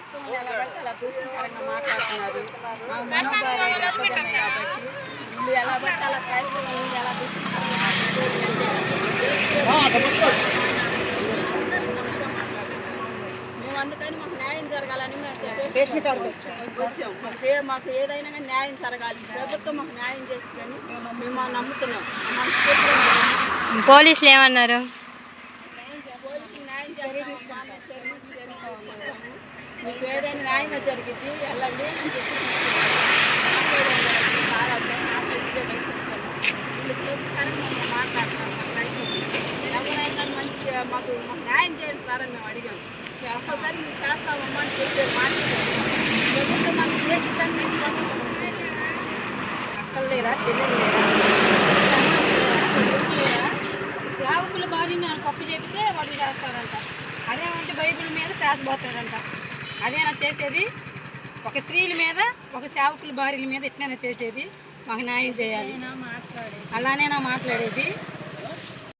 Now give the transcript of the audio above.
క్రైస్తవులు ఎలా పడితే అలా దూషించాలని మాట్లాడుతున్నారు మా మనోభావాలు దెబ్బతిన్నాయి కాబట్టి వీళ్ళు ఎలా పడితే అలా క్రైస్తవులు ఎలా దూషించాలని మేము అందుకని మాకు న్యాయం జరగాలని మేము వచ్చాం. మాకు మాకు ఏదైనా కానీ న్యాయం జరగాలి. ప్రభుత్వం మాకు న్యాయం చేస్తుందని మేము నమ్ముతున్నాం. పోలీసులు ఏమన్నారు? పోలీసులు న్యాయం జరిగిస్తాను చర్యలు తీసుకుంటాము. మీకు ఏదైనా న్యాయం జరిగింది వెళ్ళండి అని చెప్పి మాకు మాకు న్యాయం చేయండి సార్ అని మేము అడిగాం. ఒక్కసారి మేము చేస్తామమ్మా అని చెప్పి మాట్లాడుతున్నాం ప్రభుత్వం మనం చేసిందని మేము అక్కలు లేరా? చెల్లెలు లేరా? కొడుకులు లేరా? సేవకుల భార్యని కప్పు చెప్తే వాడు చేస్తాడంట. అదేమంటే బైబిల్ మీద పేసబోతాడంట అదేనా చేసేది. ఒక స్త్రీల మీద ఒక సేవకుల భార్యల మీద ఎట్లైనా చేసేది. మాకు న్యాయం చేయాలి. అలానేనా మాట్లాడేది.